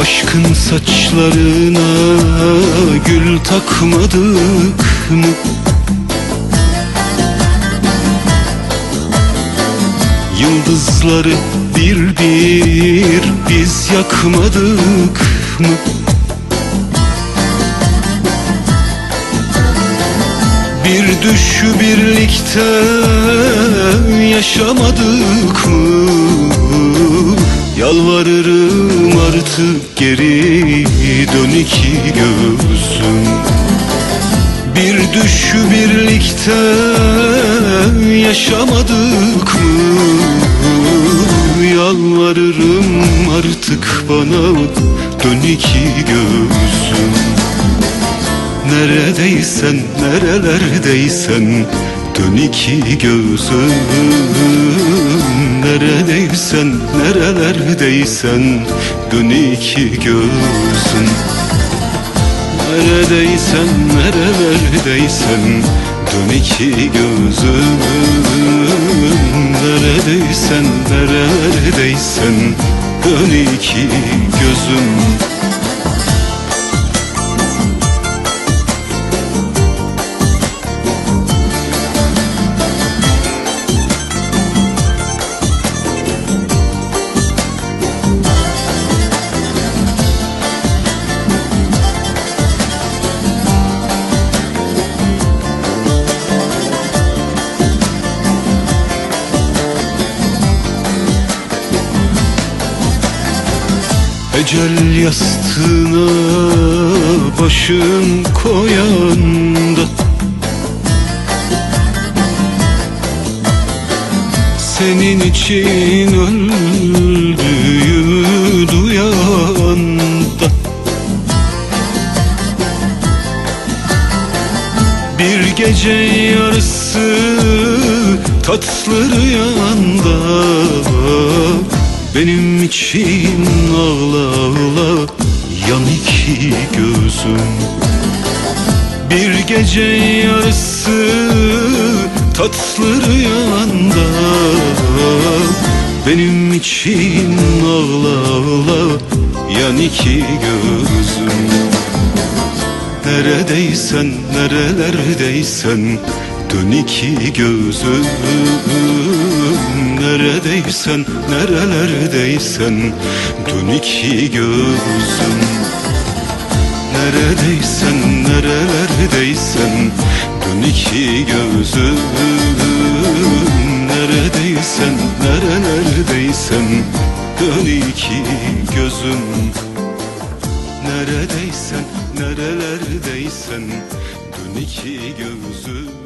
Aşkın saçlarına gül takmadık mı? Yıldızları bir bir biz yakmadık mı? Bir düşü birlikte yaşamadık mı? Yalvarırım artık geri dön iki gözüm Bir düşü birlikte yaşamadık mı? Yalvarırım artık bana dön iki gözüm Neredeysen, nerelerdeysen Dön iki gözüm. Neredeysen, nerelerdeysen Dön iki gözüm. Neredeysen, nerelerdeysen Dön iki gözüm. Neredeysen, nerelerdeysen Dön iki gözüm Ecel yastığına başın koyanda. Senin için öldüğümü duyanda. Bir gece yarısı tatlı rüyanda Benim için ağla ağla yan iki gözüm. Bir gece yarısı tatlı rüyanda Benim için ağla ağla yan iki gözüm. Neredeysen, nerelerdeysen Dön iki gözüm. Neredeysen, nerelerdeysen Dön iki gözüm. Neredeysen, nerelerdeysen Dön iki gözüm. Neredeysen, nerelerdeysen Dön iki gözüm. Neredeysen, nerelerdeysen Dön iki gözüm